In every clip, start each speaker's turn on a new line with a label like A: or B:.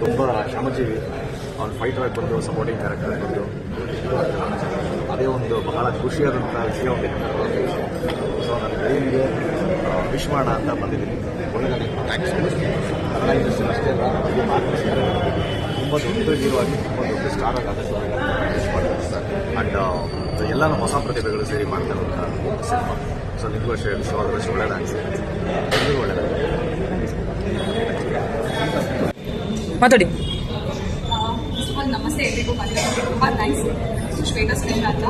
A: ತುಂಬ ಶ್ರಮಜೀವಿ ಅವ್ನು ಫೈಟರ್ ಆಗಿ ಬಂದು ಸಪೋರ್ಟಿಂಗ್ ಕ್ಯಾರೆಕ್ಟರ್ ಬಂದು, ಅದೇ ಒಂದು ಬಹಳ ಖುಷಿಯಾದಂಥ ವಿಷಯ ಒಂದಿದೆ. ಸೊ ವಿಶ್ ಮಾಡೋಣ ಅಂತ ಬಂದಿದ್ದೀನಿ. ಒಳ್ಳೆಯದಾಗಿ ಕನ್ನಡ ಇಂಡಸ್ಟ್ರಿ ಅಷ್ಟೇ ಅಲ್ಲ ತುಂಬ ದೊಡ್ಡ ತುಂಬ ದೊಡ್ಡ ಸ್ಟಾರ್ ಆಗಿ ಆದಷ್ಟು ಹೊಸ ಪ್ರತಿಭೆಗಳು ಸೇರಿ ಮಾಡ್ತಾರಂಥ ಸಿನಿಮಾ ಸೊ ನಿಮಗೂ ಅಷ್ಟೇ ವಿಶ್ವಾಸ ಒಳ್ಳೆಯದಾಗಿ ಎಲ್ಲರಿಗೂ ಒಳ್ಳೆಯದಾಗಿ
B: ಮಾತಾಡಿ.
C: ನಮಸ್ತೆ. ಎಲ್ರಿಗೂ ಬಂದಿರೋದು ತುಂಬ ಥ್ಯಾಂಕ್ಸ್ ಶ್ವೇತಾ ಸುರೇಂದ್ರ ಅಂತ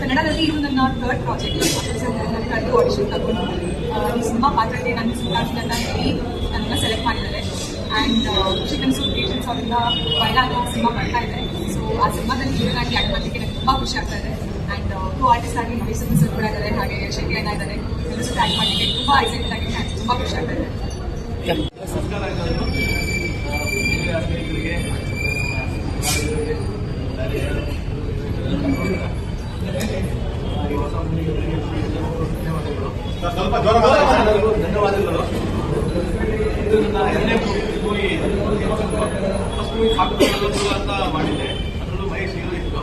C: ಕನ್ನಡದಲ್ಲಿ ಇದು ನನ್ನ ಥರ್ಡ್ ಪ್ರಾಜೆಕ್ಟ್ ನನ್ನ ಕರೆದು ಆಡಿಷನ್ ತಗೊಂಡು ಸಿನಿಮಾ ಪಾತ್ರಕ್ಕೆ ನಾನು ಸುಧಾರ್ಸ್ ಅಂತ ಹೇಳಿ ನನ್ನನ್ನು ಸೆಲೆಕ್ಟ್ ಮಾಡಿದ್ದಾರೆ. ಆ್ಯಂಡ್ ಚಿಕನ್ ಸೂಪ್ ಪೇಷನ್ಸ್ ಅವರಿಂದ ಬಯಲಾಗಿ ಸಿನಿಮಾ ಬರ್ತಾ ಇದೆ. ಸೊ ಆ ಸಿನಿಮಾದಲ್ಲಿ ಹೀರೋನಾಗಿ ಆ್ಯಕ್ಟ್ ಮಾಡಲಿಕ್ಕೆ ನನಗೆ ತುಂಬ ಖುಷಿ ಆಗ್ತಾ ಇದೆ. ಆ್ಯಂಡ್ ಟೂ ಆರ್ಟಿಸ್ಟ್ ಆಗಿ ಮೈಸೂರು ಸರ್ ಕೂಡ ಇದ್ದಾರೆ. ಹಾಗೆ ಶೆಟ್ಟಿ ಅಣ್ಣ ಇದ್ದಾರೆ. ಎಲ್ಲರೂ ಜೊತೆ ಆ್ಯಕ್ಟ್ ಮಾಡಲಿಕ್ಕೆ ತುಂಬ ಎಕ್ಸೈಟೆಡ್ ಆಗಿ ತುಂಬ ಖುಷಿ ಆಗ್ತಾ ಇದೆ.
D: ಸ್ವಲ್ಪ ಜ್ವರ ಧನ್ಯವಾದಗಳು. ಇದು ನನ್ನ ಎರಡನೇ ಅಂತ ಮಾಡಿದ್ದೆ ಅದರಲ್ಲೂ ಮಹೇಶ್ ಇತ್ತು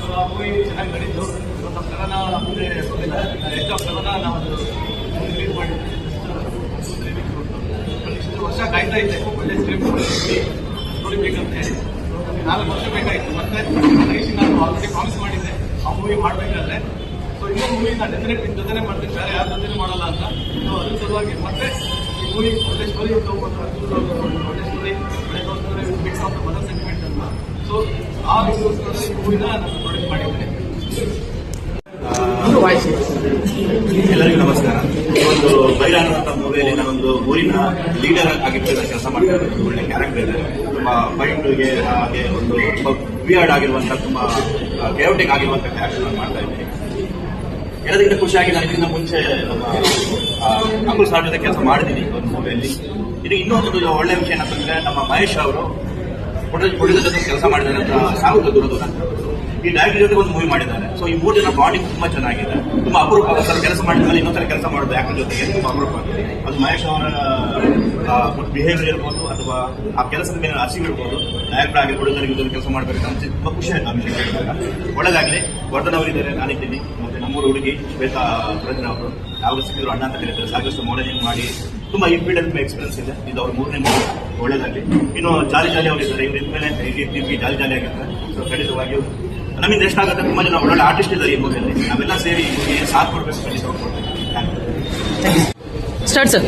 D: ಸೊ ಆ ಮೂವಿ ಚೆನ್ನಾಗಿ ನಡೀತು ಸೊ ನಮ್ಮ ಕನ್ನಡ ಮುಂದೆ ಹೆಚ್ಚು ಕನ್ನಡ ನಾವು ಅದು ರಿಲೀಸ್ ಮಾಡಿದ್ವಿ ಇಷ್ಟು ವರ್ಷ ಕಾಯ್ತಾ ಇದ್ದೆ ಒಳ್ಳೆ ಸ್ಕ್ರಿಪ್ಟ್ ಸ್ಟೋರಿ ಬೇಕಂತ. ನಾಲ್ಕು ವರ್ಷ ಬೇಕಾಯಿತು. ಮತ್ತೆ ಮಹೇಶ್ ನಾನು ಆಲ್ರೆಡಿ ಪ್ರಾಮಿಸ್ ಮಾಡಿದ್ದೆ. ಆ ಮೂವಿ ಮಾಡಬೇಕಾದ್ರೆ ಸೊ ಇನ್ನೊಂದು ಮೂವಿ ನಾನು ಡೆಫಿನೆಟ್ ನಿಮ್ಮ ಜೊತೆನೇ ಮಾಡ್ತೀನಿ. ಬೇರೆ ಯಾರ ಮಾಡೋಲ್ಲ ಮಾಡಲ್ಲ ಅಂತ. ಸೊ ಅದ್ರ ಸಲುವಾಗಿ ಮತ್ತೆ ಈ ಮೂವಿ ಒಳ್ಳೆ ಸ್ಟೋರಿ ಉಂಟು ಒಳ್ಳೆ story mix of mother sentiment ಅಂತ. ಸೊ ಆ ವಿಡಿಯೋಸ್ಗಳ ಈ ಮೂವಿನ ನಾನು ಪ್ರೊಡ್ಯೂಸ್ ಮಾಡಿದ್ದೇನೆ
E: ಎಲ್ಲರಿಗೂ ನಮಸ್ಕಾರ. ಒಂದು ಬೈರಾನ್ ಅಂತ ಮೂವಿಯಲ್ಲಿ ನಾನೊಂದು ಊರಿನ ಲೀಡರ್ ಆಗಿದ್ದು ಕೆಲಸ ಮಾಡ್ತಾ ಒಂದು ಒಳ್ಳೆ ಕ್ಯಾರೆಕ್ಟರ್ ಇದೆ. ತುಂಬಾ ಮೈಂಡ್ಗೆ ಹಾಗೆ ಒಂದು ತುಂಬಾ ವಿಯರ್ಡ್ ಆಗಿರುವಂತ, ತುಂಬಾ ಕೇವಟಿಕ್ ಆಗಿರುವಂತ ಕ್ಯಾರೆಕ್ಟರ್ ಮಾಡ್ತಾ ಇದ್ದೀನಿ ಎಲ್ಲದಕ್ಕಿಂತ ಖುಷಿಯಾಗಿ ನಾನು ಇದರಿಂದ ಮುಂಚೆ ನಮ್ಮ ಅಂಕುಲ್ ಸಾರ್ ಜೊತೆ ಕೆಲಸ ಮಾಡಿದ್ದೀನಿ ಒಂದು ಮೂವಿಯಲ್ಲಿ. ಇದು ಇನ್ನೊಂದು ಒಳ್ಳೆ ವಿಷಯ ಏನಂತಂದ್ರೆ ನಮ್ಮ ಮಹೇಶ್ ಅವರು ಜೊತೆ ಕೆಲಸ ಮಾಡಿದ್ದಾರೆ ಅಂತ ಸಾಗುತ್ತ ದೂರ ದೂರ ಈ ಡೈರೆಕ್ಟರ್ ಜೊತೆ ಒಂದು ಮೂವಿ ಮಾಡಿದ್ದಾರೆ. ಸೊ ಈ ಮೂರು ಜನ ಬಾಂಡಿಂಗ್ ತುಂಬಾ ಚೆನ್ನಾಗಿದೆ. ತುಂಬಾ ಅಪರೂಪ. ಸರ್ ಕೆಲಸ ಮಾಡಿದ್ಮೇಲೆ ಇನ್ನೊಂದ್ಸಲ ಕೆಲಸ ಮಾಡೋದು ಯಾಕಂದ್ರೆ ಜೊತೆಗೆ ತುಂಬಾ ಅಪರೂಪ. ಅದು ಮಹೇಶ್ ಅವರ ಬಿಹೇವಿಯರ್ ಇರ್ಬೋದು ಅಥವಾ ಆ ಕೆಲಸದ ಮೇಲೆ ಅಸಿವ್ ಇರ್ಬೋದು. ಡೈರೆಕ್ಟರ್ ಆಗಿ ನನಗೆ ಕೆಲಸ ಮಾಡಬೇಕು ಅಂತ ತುಂಬಾ ಖುಷಿ ಆಯ್ತು ಆ ವಿಷಯ ಕೇಳಿದಾಗ. ಒಳ್ಳೆದಾಗಲಿ. ಅವರಿದ್ದಾರೆ ನಾನಿದ್ದೀನಿ ಮತ್ತೆ ನಮ್ಮೂರು ಹುಡುಗಿ ಶ್ವೇತಾ ಪ್ರಜ್ಞಾ ಅವರು. ಯಾವಾಗ ಸಿಕ್ಕಿದ್ರು ಅಣ್ಣ ಅಂತ ಕರೀತಾರೆ. ಸಾಕಷ್ಟು ಮಾಡೆಲಿಂಗ್ ಮಾಡಿ ತುಂಬಾ ಈ ಫೀಲ್ಡ್ ಎಕ್ಸ್ಪೀರಿಯನ್ಸ್ ಇದೆ. ಇದು ಅವ್ರ ಮೂರನೇ ಮೂವಿ ಒಳ್ಳೇದಾಗಲಿ. ಇನ್ನು ಜಾಲಿ ಜಾಲಿ ಅವರಿದ್ದಾರೆ ಇವ್ರ ಇದ್ದೀವಿ ಜಾಲಿ ಜಾಲಿ ಆಗಿರ್ತಾರೆ. ಸೊ ಖಂಡಿತವಾಗಿಯೂ ನಮ್ಮಿಂದ ಎಷ್ಟಾಗುತ್ತೆ ತುಂಬಾ ಜನ ಒಳ್ಳೊಳ್ಳೆ ಆರ್ಟಿಸ್ಟ್ ಇದ್ದಾರೆ ಈ ಮೂವಿಯಲ್ಲಿ ನಾವೆಲ್ಲ ಸೇರಿ ಈ ಮೂವಿಗೆ ಸಾಥ್ ಕೊಡಬೇಕು ಖಂಡಿತ ಕೊಡ್ತೀವಿ ಥ್ಯಾಂಕ್ ಯು
B: ಸ್ಟಾರ್ಟ್ ಸರ್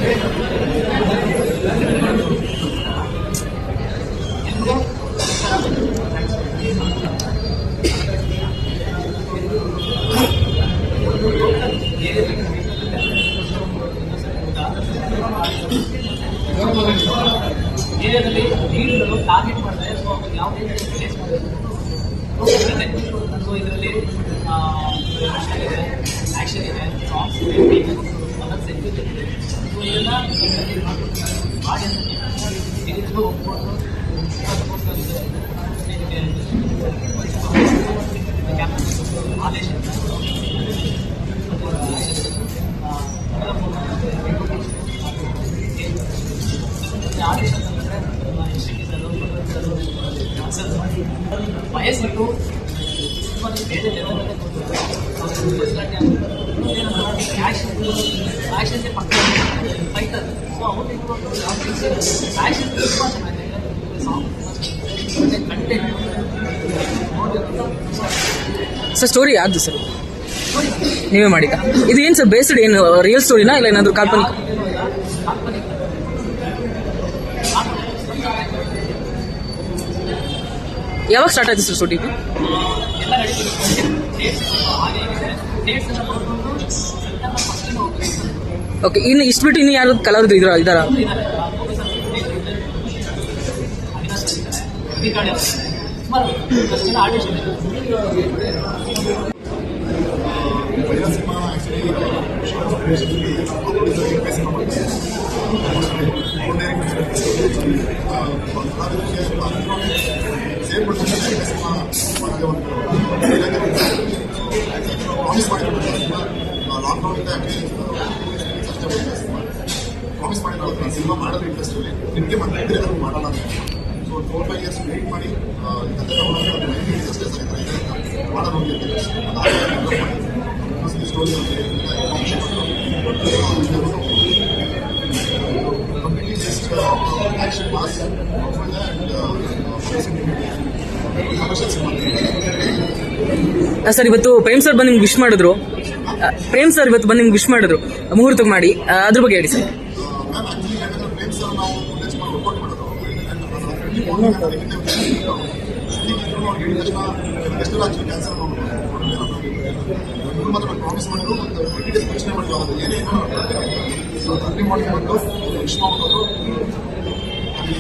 F: ಏರಿಯಾದಲ್ಲಿ ನೀಡುಗಳು ಟಾರ್ಗೆಟ್ ಮಾಡ್ತಾರೆ ಸೊ ಅವ್ರು ಯಾವುದೇ ರೀತಿ ಫೇಸ್ ಮಾಡಬೇಕು ಇದರಲ್ಲಿ ಎಮೋಷನಲ್ ಇದೆ ಆ್ಯಕ್ಷನ್ ಇದೆ ಸಾಂಗ್ಸ್ ಇದೆ ಇದೆ ಸೊ ಇದೆಲ್ಲ ಮಾಡಿ ಅಂತ ಇದಕ್ಕೆ ಒಪ್ಕೊಂಡು ಆದೇಶ ಆದೇಶ
B: ಸರ್ ಸ್ಟೋರಿ ಯಾವ್ದು ಸರ್? ನೀವೇ ಮಾಡಿದ ಇದು ಏನು ಸರ್ ಬೇಸ್ಡ್ ಏನು ರಿಯಲ್ ಸ್ಟೋರಿನಾ ಇಲ್ಲ ಏನಾದರೂ ಕಾಲ್ಪನಿಕ? ಯಾವಾಗ ಸ್ಟಾರ್ಟ್ ಆಯ್ತು ಸರ್
F: ಸೆಪ್ಟೆಂಬರ್
B: ಓಕೆ ಇನ್ನು ಇಷ್ಟು ಬಿಟ್ಟು ಇನ್ನು ಯಾರು ಕಲರ್ದು ಇದ್ರ ಇದಾರ?
F: ಸುಮಾರು ಫಸ್ಟ್ ಜನ ಇದೆ
G: ಪ್ರಾಮಿಸ್ ಮಾಡಿರೋದು ಲಾಕ್ಡೌನ್ ಇಂದ ಪ್ರಾಮಿಸ್ ಅವ್ರು ಸಿನಿಮಾ ಮಾಡೋದು ಇಂಟ್ರೆಸ್ಟಲ್ಲಿ ನಿಮಗೆ ಮತ್ತೆ ಇದ್ರೆ ಅದು ಮಾಡಲ್ಲ ಅಂತ so four five years wait ಮಾಡಿ ಸರ್
F: ಇವತ್ತು ಪ್ರೇಮ್ ಸರ್ ಬಂದು ನಿಮ್ಗೆ ವಿಶ್ ಮಾಡಿದ್ರು. ಪ್ರೇಮ್ ಸರ್ ಇವತ್ತು ಬಂದು ನಿಮ್ಗೆ ವಿಶ್ ಮಾಡಿದ್ರು. ಮುಹೂರ್ತಕ್ಕೆ ಮಾಡಿ. ಅದ್ರ ಬಗ್ಗೆ ಹೇಳಿ ಸರ್.
G: ಎಷ್ಟು ಆಕ್ಚುಲಿ ಕ್ಯಾನ್ಸರ್ ಇವ್ರು ಮಾತ್ರ ಪ್ರಾಮಿಸ್ ಮಾಡಿದ್ರು ಮತ್ತು ಟ್ವೆಂಟಿ ಡೇಸ್ ಯೋಚನೆ ಮಾಡಿದ್ರು ಅದು ಏನೇನು ಸೊ ಅರ್ಲಿ ಮಾರ್ನಿಂಗ್ ಬಂದು ವಿಶ್ ಮಾಡ್ಬೋದು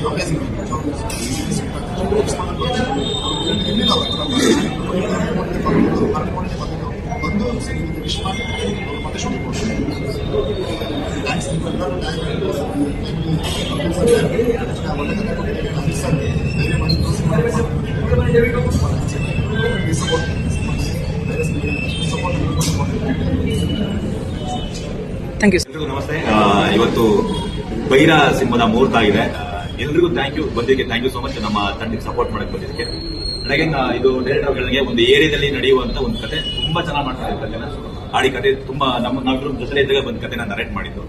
G: ಅಮೇಸಿಂಗ್ ಇನ್ನಿಲ್ಲ ಬಂದು ವಿಶ್ ಮಾಡಿ ಮತ್ತೆ ಶೂಟಿಂಗ್ ಥ್ಯಾಂಕ್ಸ್
E: ನಮಸ್ತೆ. ಆ, ಇವತ್ತು ಬೈರ ಸಿಂಹದ ಮುಹೂರ್ತ ಆಗಿದೆ ಎಲ್ರಿಗೂ ಥ್ಯಾಂಕ್ ಯು ಬಂದಿದ್ದಕ್ಕೆ ಥ್ಯಾಂಕ್ ಯು ಸೋ ಮಚ್ ನಮ್ಮ ತಂಡಕ್ಕೆ ಸಪೋರ್ಟ್ ಮಾಡಕ್ ಬಂದಿದ್ದಕ್ಕೆ. ನನಗೆ ಇದು ಡೈರೆಕ್ಟರ್ಗಳಿಗೆ ಒಂದು ಏರಿಯಾದಲ್ಲಿ ನಡೆಯುವಂತ ಒಂದು ಕತೆ ತುಂಬಾ ಚೆನ್ನಾಗಿ ಮಾಡ್ತಾರೆ ಕಥೆನ ಆಡಿ ಕತೆ ತುಂಬಾ ನಮ್ಮ ನಾವಿರೋ ಜೊತೆ ಇದ್ದಾಗ ಬಂದ ಕತೆ ನಾನು ನರೇಟ್ ಮಾಡಿದ್ದು.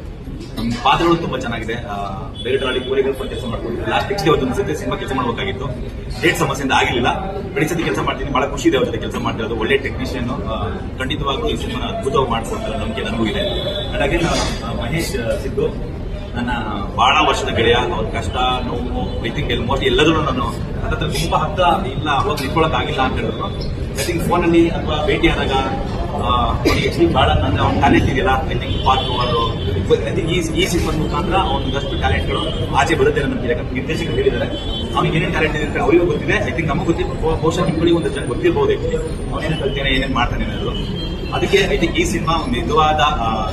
E: ಪಾತ್ರಗಳು ತುಂಬಾ ಚೆನ್ನಾಗಿದೆ. ಬೇರೆ ಆಡಿ ಕೋರಿಗಳು ಕೆಲಸ ಮಾಡ್ಕೊಂಡು ಲಾಸ್ಟ್ ನೆಕ್ಸ್ಟ್ ಒಂದು ಸತಿ ಸಿನಿಮಾ ಕೆಲಸ ಮಾಡಬೇಕಾಗಿತ್ತು. ಡೇಟ್ ಸಮಸ್ಯೆಯಿಂದ ಆಗಿರಲಿಲ್ಲ. ಬೆಳಿ ಸತಿ ಕೆಲಸ ಮಾಡ್ತೀನಿ. ಬಹಳ ಖುಷಿ ಇದೆ ಅವ್ರ ಜೊತೆ ಕೆಲಸ ಮಾಡ್ತಿರೋದು ಒಳ್ಳೆ ಟೆಕ್ನಿಷಿಯನ್ ಖಂಡಿತವಾಗ್ಲೂ ಈ ಸಿನಿಮಾನ ಅದ್ಭುತವಾಗಿ ಮಾಡ್ಕೊಡ್ತಾರೆ ನಂಬಿಕೆ ನನಗೂ ಇದೆ. ಅಗೇನ್ ಮಹೇಶ್ ಸಿದ್ದು, ನನ್ನ ಬಹಳ ವರ್ಷದ ಗೆಳೆಯ. ಅವ್ರ ಕಷ್ಟ, ನೋವು ಐ ಥಿಂಕ್ ಮೋಟಿ ಎಲ್ಲದೂ ನಾನು ಅದ್ರ ತುಂಬಾ ಹತ್ತ ಇಲ್ಲ, ಅವಾಗ ಆಗಿಲ್ಲ ಅಂತ ಹೇಳಿದ್ರು. ಐ ಥಿಂಕ್ ಫೋನಲ್ಲಿ ಅಥವಾ ಭೇಟಿ ಆದಾಗ ಬಹಳ ನನ್ನ ಅವ್ನ ಟ್ಯಾಲೆಂಟ್ ಇದೆಯಲ್ಲ. ಐ ಥಿಂಕ್ ಪಾತ್ರ ಥಿಂಕ್ ಈ ಈ ಸಿನಿಮಾದ ಮುಖಾಂತರ ಒಂದಷ್ಟು ಟ್ಯಾಲೆಂಟ್ಗಳು ಆಚೆ ಬರುತ್ತೆ ನಮಗೆ ಯಾಕಂದ್ರೆ ನಿರ್ದೇಶಕರು ಹೇಳಿದ್ದಾರೆ. ಅವ್ನಿಗೆ ಏನೇನು ಟ್ಯಾಲೆಂಟ್ ಇದೆ ಅವರಿಗೂ ಗೊತ್ತಿದೆ. ಐ ತಿಂಕ್ ನಮಗೂ ಬಹು- ಬಹುಶಃ ನಿಮ್ಗಳಿಗೆ ಒಂದು ಜನ ಗೊತ್ತಿರಬಹುದು ಅವನೇನು ಕಲ್ತೇನೆ, ಏನೇನು ಮಾಡ್ತಾನೆ ಅನ್ನೋದು. ಅದಕ್ಕೆ ಐ ತಿಂಕ್ ಈ ಸಿನಿಮಾ ಒಂದು ನಿಜವಾದ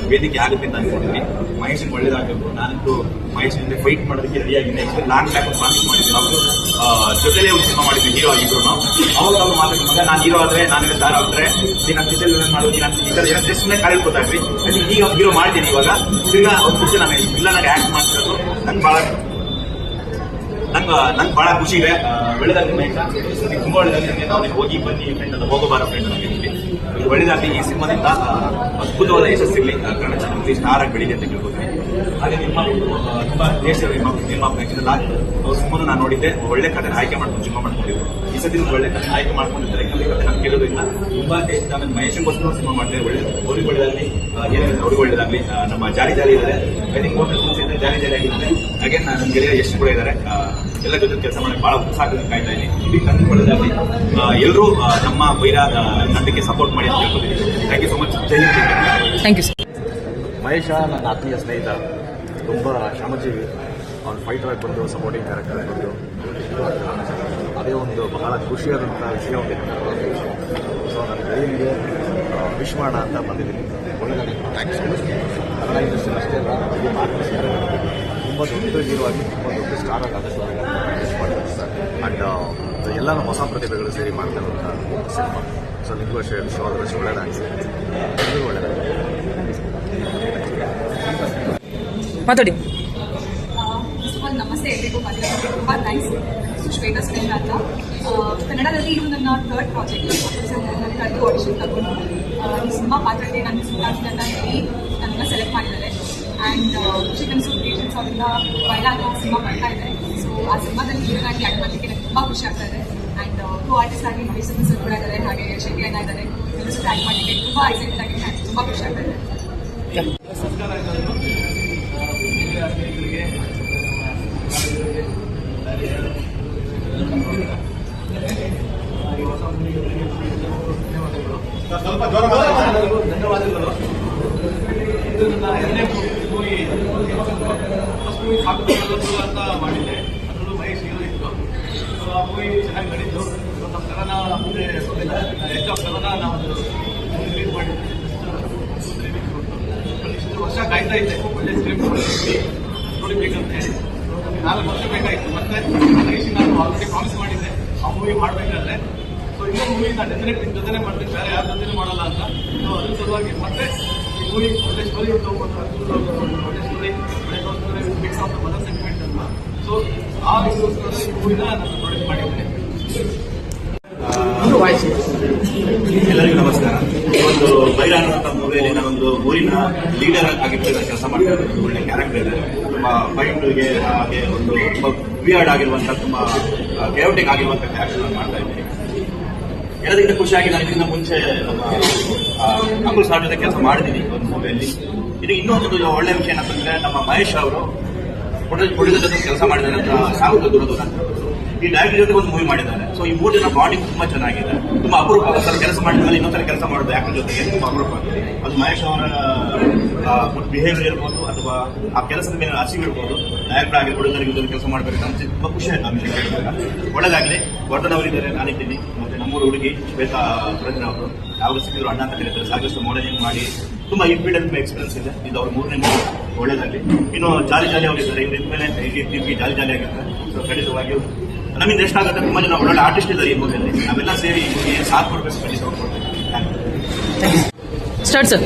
E: ವೇದಿಕೆ ಆಗುತ್ತೆ ಅಂತ ಅನ್ಕೊಂಡಿದ್ದೀನಿ. ಮಹೇಶ್ ಒಳ್ಳೇದಾಗಬೇಕು ನಾನಂತೂ ಮಹೇಶ್ ಜೊತೆ ಫೈಟ್ ಮಾಡೋದಕ್ಕೆ ರೆಡಿಯಾಗಿದೆ ಆಗಿದ್ದೆ. ಲಾಂಗ್ ಬ್ಯಾಕ್ ಪ್ರಾಮಿಸ್ ಮಾಡಿದ್ವಿ ಅವರು ಜೊತೆಲೇ ಒಂದು ಸಿನಿಮಾ ಮಾಡಿದ್ವಿ ಹೀರೋ ಆಗಿದ್ರು ಅವಾಗ ಅವ್ರು ಮಾತಾಡಿದ ನಾನು ಹೀರೋ ಆದ್ರೆ, ನಾನು ದಾರ ಆದ್ರೆ, ನೀನು ನನ್ನ ಜೊತೆ ಮಾಡೋದು ನಾನು ಈ ಥರ ಏನೋ ಜಸ್ಟ್ ಮೇಲೆ ಕಾಲೇಜ್ ಗೊತ್ತಾಗ್ರಿ ಈಗ ಹೀರೋ ಮಾಡ್ತೀನಿ ಇವಾಗ. ಈಗ ಒಂದು ಖುಷಿ ನಾನು ಇಲ್ಲ ನನಗೆ ಆಕ್ಟ್ ಮಾಡ್ತಿರೋದು. ನಂಗೆ ಭಾಳ ನಂಗೆ ನಂಗೆ ಭಾಳ ಖುಷಿ ಇದೆ. ಬೆಳೆದಾಗ ನೀನು ತುಂಬಾ ಒಳ್ಳೇದಾಗಲಿ ನಾವು ಹೋಗಿ ಬನ್ನಿ ಫ್ರೆಂಡ್ ಅಂತ ಹೋಗಬಾರ ಫ್ರೆಂಡ್ ನನಗೆ ಇಲ್ಲಿ ಒಳ್ಳೇದಾಗಲಿ ಈ ಸಿನಿಮಾದಿಂದ ಅದ್ಭುತವಾದ ಯಶಸ್ಸಿರಲಿ. ಕನ್ನಡ ಚಾನಲ್ ಸ್ಟಾರ್ ಆಗಿ ಬೆಳೀಲಿ ಅಂತ ಕೇಳ್ಕೊತೀನಿ. ಹಾಗೆ ನಿಮ್ಮ, ತುಂಬಾ ದೇಶದ ನಿಮ್ಮ ನಿರ್ಮಾಪಕ ಯಾಕಂದ್ರೆ ಲಾಸ್ಟ್ ಅವ್ರ ಸಿನಿಮಾನು ನಾನು ನೋಡಿದ್ದೆ. ಒಳ್ಳೆ ಕಥೆ ಆಯ್ಕೆ ಮಾಡ್ಕೊಂಡು ಸಿನಿಮಾ ಮಾಡ್ಕೊಂಡಿದ್ರು. ಈ ಸತಿ ಒಳ್ಳೆ ಕಥೆ ಆಯ್ಕೆ ಮಾಡ್ಕೊಂಡಿದ್ದಾರೆ ಯಾಕಂದ್ರೆ ಕಥೆ ನಮ್ಗೆ ಕೇಳೋದ್ರಿಂದ ತುಂಬಾ ನಾನು ಮಹೇಶಂಗೋಸ್ಕರ ಸಿನಿಮಾ ಮಾಡ್ತಾರೆ. ಒಳ್ಳೆ ಅವ್ರಿಗೆ ಒಳ್ಳೆದಾಗಲಿ ಏನೇನು ಅವ್ರಿಗೆ ಒಳ್ಳೆದಾಗಲಿ ನಮ್ಮ ಜಾರಿ ಜಾರಿ ಇದ್ದಾರೆ. ಥಿಂಕ್ ಹೋಟೆಲ್ ಜಾರಿ ಜಾರಿ ಆಗಿದ್ದಾರೆ. ಹಾಗೆ ನನ್ನ ಗೆಳೆಯ ಎಷ್ಟು ಕೂಡ ಇದ್ದಾರೆ. ಎಲ್ಲ ಜೊತೆ ಕೆಲಸ ಮಾಡಿ ಬಹಳ ಉತ್ಸಾಹ ಕಾಯ್ತಾ ಇದ್ದೀನಿ. ಇಲ್ಲಿ ಕಣ್ಣು ಒಳ್ಳೆದಾಗಲಿ ಎಲ್ಲರೂ ನಮ್ಮ ವೈರಾದ ನಂಬಿಕೆ ಸಪೋರ್ಟ್ ಮಾಡಿ ಅಂತ ಕೇಳ್ಕೊತೀನಿ thank you so much.
F: Thank you
A: Mahesh ನನ್ನ ಆತ್ಮೀಯ ಸ್ನೇಹಿತ. ತುಂಬ ಶ್ರಮಜೀವಿ ಅವ್ನು ಫೈಟರ್ ಆಗಿ ಬಂದು ಸಪೋರ್ಟಿಂಗ್ ಕ್ಯಾರೆಕ್ಟರ್ ಆಗಿ ಬಂದು. ಅದೇ ಒಂದು ಬಹಳ ಖುಷಿಯಾದಂಥ ವಿಷಯ ಸೊ ನನ್ನ ಗೆಳೆಯನಿಗೆ ವಿಶ್ ಮಾಡೋಣ ಅಂತ ಬಂದಿದ್ದೀನಿ. ಒಳ್ಳೆದಾಗಿ ಥ್ಯಾಂಕ್ಸ್ ಕನ್ನಡ ಇಂಡಸ್ಟ್ರಿ ಅಷ್ಟೇ ಅಲ್ಲ ತುಂಬ ದೊಡ್ಡ ಹೀರೋ ಆಗಿ, ತುಂಬ ದೊಡ್ಡ ಸ್ಟಾರ್ ಆಗಿ ಆದಷ್ಟು ಸರ್. ಆ್ಯಂಡ್ ಎಲ್ಲ ನಮ್ಮ ಹೊಸ ಪ್ರತಿಭೆಗಳು ಸೇರಿ ಮಾಡ್ತಾ ಇರುವಂಥ ಸಿನಿಮಾ. ಸೊ ನಿಮಗೂ ಅಷ್ಟೇ ವಿಶ್ ಆದಷ್ಟು ಒಳ್ಳೆಯದಾಗಿ ಎಲ್ಲರಿಗೂ ಒಳ್ಳೆಯದಾಗಿ
F: ಮಾತಾಡಿ.
C: ನಮಸ್ತೆ. ಎಲ್ರಿಗೂ ಬಂದಿರೋದು ತುಂಬ ಥ್ಯಾಂಕ್ಸ್ ಶ್ವೇತಾ ಸ್ನೇಹ ಅಂತ. ಕನ್ನಡದಲ್ಲಿ ಇದು ನನ್ನ ಥರ್ಡ್ ಪ್ರಾಜೆಕ್ಟ್ ನನ್ನ ಕರೆದು ಆಡಿಷನ್ ತಗೊಂಡು ಸಿನಿಮಾ ಪಾತ್ರಕ್ಕೆ ನನ್ನ ಅಂತ ಹೇಳಿ ನನ್ನನ್ನು ಸೆಲೆಕ್ಟ್ ಮಾಡಿದ್ದಾರೆ. ಆ್ಯಂಡ್ ಚಿಕನ್ ಸೂಪ್ ಕ್ರಿಯೇಷನ್ಸ್ ಅವರಿಂದ ಬೈಲಾಗ ಸಿನಿಮಾ ಬರ್ತಾ ಇದೆ. ಸೊ ಆ ಸಿನಿಮಾದಲ್ಲಿ ಹೀರೋ ಆಗಿ ಆ್ಯಕ್ಟ್ ಮಾಡಲಿಕ್ಕೆ ನನಗೆ ತುಂಬ ಖುಷಿ ಆಗ್ತಾ ಇದೆ. ಆ್ಯಂಡ್ ಕೋ ಆರ್ಟಿಸ್ಟ್ ಆಗಿ ಮೈಸೂರು ಸರ್ ಕೂಡ ಇದ್ದಾರೆ. ಹಾಗೆ ಶೆಟ್ಟಿ ಅಣ್ಣ ಇದ್ದಾರೆ. ಇವ್ರ ಜೊತೆ ಆ್ಯಕ್ಟ್ ಮಾಡಲಿಕ್ಕೆ ತುಂಬ ಎಕ್ಸೈಟೆಡ್ ಆಗಿ ತುಂಬ ಖುಷಿ ಆಗ್ತಾ ಇದೆ
D: ನಮಸ್ಕಾರ ಎಲ್ಲರಿಗೂ ಹಿರಿಯ ಸ್ನೇಹಿತರಿಗೆ ಈ ಹೊಸ ಮೂವಿಗಳಿಗೆ ಧನ್ಯವಾದಗಳು ಸ್ವಲ್ಪ ಜ್ವರ ಧನ್ಯವಾದಗಳು. ಇದು ನನ್ನ ಎರಡನೇ ಮೂವಿ ಫಸ್ಟ್ ಮೂವಿ ಸಾಕು ಅಂತ ಮಾಡಿದ್ದೆ ಅದರಲ್ಲೂ ಮಹೇಶ್ ಇತ್ತು ಸೊ ಆ ಮೂವಿ ಚೆನ್ನಾಗಿ ನಡೀತು ಸೊ ನಮ್ಮ ಕನ್ನಡ ಮುಂದೆ ಎಚ್ ಆಫ್ ಕನ್ನಡ ನಾವು ರಿಲೀಸ್ ಮಾಡಿದ್ವಿ ಇಷ್ಟು ವರ್ಷ ಕಾಯ್ತಾ ಇದ್ದೆ ಒಳ್ಳೆ ಸ್ಕ್ರಿಪ್ಟ್ ನೋಡಿಬೇಕಂತ ನಾಲ್ಕು ವರ್ಷ ಬೇಕಾಯಿತು ಮತ್ತೆ ಮಹೇಶ್ ನಾನು ಆಲ್ರೆಡಿ ಪ್ರಾಮಿಸ್ ಮಾಡಿದ್ದೆ ಆ ಮೂವಿ ಮಾಡಬೇಕಾದ್ರೆ ಇನ್ನೊಂದು ಅಂತ. ಸೊ ಸಲುವಾಗಿ ಮತ್ತೆ ಸೊ ಆ ಈ
E: ಎಲ್ಲರಿಗೂ ನಮಸ್ಕಾರ. ಒಂದು ಬೈರಾನ್ ಅಂತ ಮೂವಿಯಲ್ಲಿ ಒಂದು ಊರಿನ ಲೀಡರ್ ಆಗಿ ನಾನು ಕೆಲಸ ಮಾಡ್ತಾ ಒಳ್ಳೆ ಕ್ಯಾರೆಕ್ಟರ್ ಇದೆ ತುಂಬಾ ಮೈಂಡ್ಗೆ ಹಾಗೆ ಒಂದು ವಿಯರ್ಡ್ ಆಗಿರುವಂತ, ತುಂಬಾ ಕೇವಟಿಕ್ ಆಗಿರುವಂತಹ ಕ್ಯಾರೆಕ್ಟರ್ ಮಾಡ್ತಾ ಇದ್ದೀನಿ ಎಲ್ಲದಕ್ಕಿಂತ ಖುಷಿಯಾಗಿ ನಾನು ಇದಕ್ಕಿಂತ ಮುಂಚೆ ನಮ್ಮ ಅಂಕುಲ್ ಸಾರ್ ಜೊತೆ ಕೆಲಸ ಮಾಡಿದ್ದೀನಿ ಒಂದು ಮೂವಿಯಲ್ಲಿ ಇದು ಇನ್ನೊಂದು ಒಳ್ಳೆ ವಿಷಯ ಏನಂತಂದ್ರೆ ನಮ್ಮ ಮಹೇಶ್ ಅವರು ಪ್ರೊಡ್ಯೂಸರ್ ಜೊತೆ ಕೆಲಸ ಮಾಡಿದ್ದಾರೆ ಅಂತ ಸಾಗುತ್ತೆ ದೂರ ದೂರ ಈ ಡೈರೆಕ್ಟರ್ ಜೊತೆ ಒಂದು ಮೂವಿ ಮಾಡಿದ್ದಾರೆ. ಸೊ ಈ ಮೂರು ಜನ ಬಾಂಡಿಂಗ್ ತುಂಬಾ ಚೆನ್ನಾಗಿದೆ. ತುಂಬಾ ಅಪರೂಪ. ಕೆಲಸ ಮಾಡಿದ್ಮೇಲೆ ಇನ್ನೊಂದ್ಸಲ ಕೆಲಸ ಮಾಡೋದು ಆಕ್ಟರ್ ಜೊತೆಗೆ ತುಂಬಾ ಅಪರೂಪ. ಅದು ಮಹೇಶ್ ಅವರ ಬಿಹೇವಿಯರ್ ಇರ್ಬೋದು ಅಥವಾ ಆ ಕೆಲಸದ ಮೇಲೆ ಹಸಿವು ಇರ್ಬೋದು. ಡೈರೆಕ್ಟರ್ ಆಗಿ ಪ್ರೊಡ್ಯೂಸರ್ ಜೊತೆ ಕೆಲಸ ಮಾಡಬೇಕು ಅಂತ ತುಂಬಾ ಖುಷಿ ಆಯ್ತು ಕೇಳಿದಾಗ. ಒಳ್ಳೆದಾಗ್ಲಿ. ವರ್ಧನ್ ಅವರಿದ್ದಾರೆ. ನಾನಿದ್ದೀನಿ. ನಮ್ಮೂರು ಹುಡುಗಿ, ಶ್ವೇತಾ ಪ್ರಜ್ಞಾ ಅವರು. ಯಾವಾಗ ಸಿಕ್ಕಿದ್ರು ಅಣ್ಣ ಅಂತ ಸಾಕಷ್ಟು ಮಾಡೆಲಿಂಗ್ ಮಾಡಿ ತುಂಬಾ ಇಂಪಿಡೆಂಟ್ ಎಕ್ಸ್ಪೀರಿಯನ್ಸ್ ಇದೆ. ಇದು ಅವ್ರ ಮೂರನೇ ಮೂರು ಇನ್ನು ಜಾಲಿ ಜಾಲಿ ಅವರಿದ್ದಾರೆ ಇವ್ರ ಇದ್ಮೇಲೆ ಇಡೀ ಜಾಲಿ ಜಾಲಿ ಆಗಿರ್ತಾರೆ ಸೊ ಖಂಡಿತವಾಗಿಯೂ ನಮ್ಮಿಂದ ಎಷ್ಟಾಗುತ್ತೆ ತುಂಬಾ ಜನ ಒಳ್ಳೊಳ್ಳೆ ಆರ್ಟಿಸ್ಟ್ ಇದ್ದಾರೆ ಈ ಮೂವಿಯಲ್ಲಿ ನಾವೆಲ್ಲ ಸೇರಿ ಸಾಥ್ ಕೊಡ್ಬೇಕು ಖಂಡಿತ ಕೊಡ್ಬೇಕು
F: ಸ್ಟಾರ್ಟ್ ಸರ್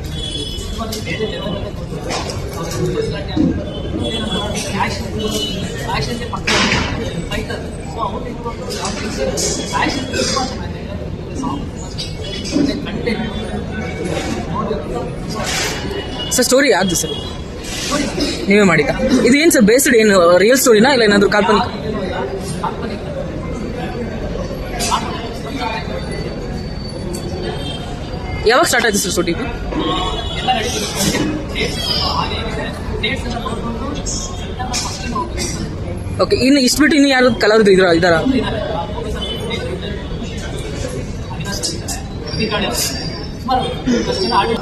F: ಸರ್ ಸ್ಟೋರಿ ಯಾವ್ದು ಸರ್? ನೀವೇ ಮಾಡಿದ್ದ? ಇದು ಏನು ಸರ್ ಬೇಸ್ಡ್ ಏನು ರಿಯಲ್ ಸ್ಟೋರಿನಾ ಇಲ್ಲ ಏನಾದರೂ ಕಾಲ್ಪನಿಕ? ಯಾವಾಗ ಸ್ಟಾರ್ಟ್ ಆಯ್ತು ಸರ್ ಶೂಟಿಂಗ್
B: ಎಲ್ಲ ನಡೀತಿದೆ. ಡೇಟ್ಸ್ ಹಾಗೆ ಇದೆ ಡೇಟ್ಸ್ ಎಲ್ಲ ನೋಡ್ಕೊಂಡು ಸೆಪ್ಟೆಂಬರ್ ಫಸ್ಟಿಗೆ ಹೋಗ್ಬೇಕು
F: ಓಕೆ ಇನ್ನು ಇಷ್ಟು ಬಿಟ್ಟು ಇನ್ನು ಯಾರು ಕಲರ್ ಇದ್ರ ಇದಾರ?
B: ಸುಮಾರು. ಆಡಿ